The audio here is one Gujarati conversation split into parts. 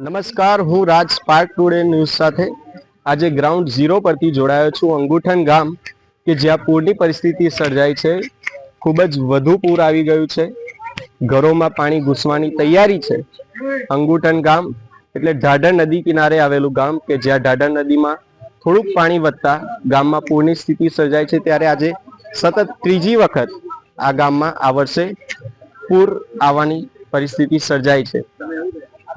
નમસ્કાર, હું રાજ સ્પાર્ક ટુડે ન્યૂઝ સાથે આજે ગ્રાઉન્ડ ઝીરો પરથી જોડાયો છું, અંગુઠન ગામ, કે જ્યાં પૂરની પરિસ્થિતિ સર્જાઈ છે, ખૂબ જ વધુ પૂર આવી ગયું છે, ઘરોમાં પાણી ઘૂસવાની તૈયારી છે. અંગુઠન ગામ, એટલે ઢાઢર નદી કિનારે આવેલું ગામ, કે જ્યાં ઢાઢર નદીમાં થોડુંક પાણી વધતા ગામમાં પૂરની સ્થિતિ સર્જાય છે, ત્યારે આજે સતત ત્રીજી વખત આ ગામમાં આ વર્ષે પૂર આવવાની પરિસ્થિતિ સર્જાઈ છે.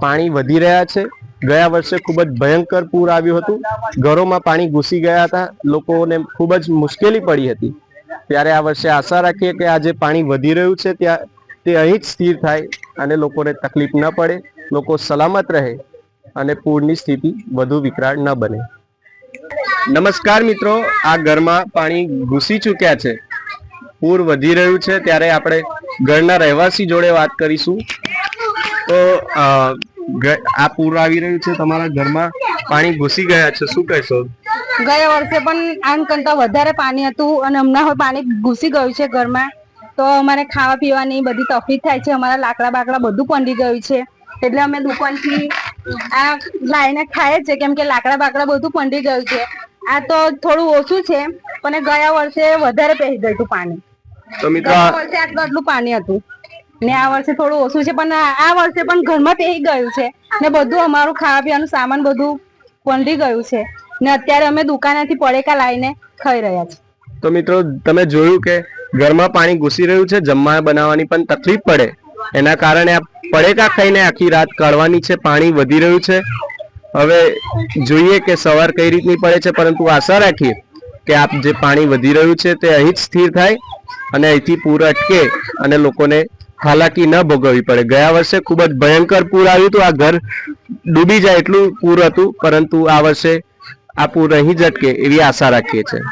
પાણી વધી રહ્યા છે. ગયા વર્ષે ખૂબ જ ભયંકર પૂર આવ્યું હતું. ઘરોમાં પાણી ઘૂસી ગયા હતા. લોકોને ખૂબ જ મુશ્કેલી પડી હતી. ત્યારે આ વર્ષે આશા રાખીએ કે આજે પાણી વધી રહ્યું છે ત્યાં તે અહીં જ સ્થિર થાય અને લોકોને તકલીફ ન પડે, લોકો સલામત રહે અને પૂરની સ્થિતિ વધુ વિકરાળ ન બને. નમસ્કાર મિત્રો, આ ઘરમાં પાણી ઘૂસી ચૂક્યા છે. પૂર વધી રહ્યું છે ત્યારે આપણે ઘરના રહેવાસી જોડે વાત કરીશું. તો આ પૂર આવી રહ્યું છે તમારા ઘરમાં પાણી ઘૂસી ગયા છે શું કહેશો? ગયા વર્ષે પણ આમ કરતા વધારે પાણી હતું અને હમણાં હવે પાણી ઘૂસી ગયું છે ઘરમાં. તો અમારે ખાવા પીવાની બધી તકલીફ થાય છે અમારા લાકડા બાકડા બધું પંડી ગયું છે. એટલે અમે દુકાનથી આ લાઈને ખાઈએ છે કેમ કે લાકડા બાકડા બધું પંડી ગયું છે. આ તો થોડું ઓછું છે પણ ગયા વર્ષે વધારે પહેરી ગયું હતું પાણી. તો મિત્રો ગયા વર્ષે આટલું આટલું પાણી હતું. ને આ વર્ષે થોડું ઓછું છે, પણ આ વર્ષે પણ ઘરમાં થઈ ગયું છે. ને બધું અમારું ખાવા પીવાનું સામાન બધું પલળી ગયું છે. ને અત્યારે અમે દુકાનેથી પડેકા લાવીને ખાઈ રહ્યા છીએ. તો મિત્રો, તમે જોયું કે ઘરમાં પાણી ઘૂસી રહ્યું છે, જમવા બનાવવાની પણ તકલીફ પડે. એના કારણે આ પડેકા ખાઈને આખી રાત કાઢવાની છે, પાણી વધી રહ્યું છે. હવે જોઈએ કે સવાર કઈ રીતની પડે છે, પરંતુ આશા રાખીએ કે આપ જે પાણી વધી રહ્યું છે, તે અહીં જ સ્થિર થાય અને અહીંથી પૂર અટકે અને લોકોને હાલાકી ન ભોગવવી પડે. ગયા વર્ષે ખૂબ જ ભયંકર પૂર આવ્યું હતું. આ ઘર ડૂબી જાય એટલું પૂર હતું, પરંતુ આ વર્ષે આ પૂર અહીં જ અટકે એવી આશા રાખીએ છીએ.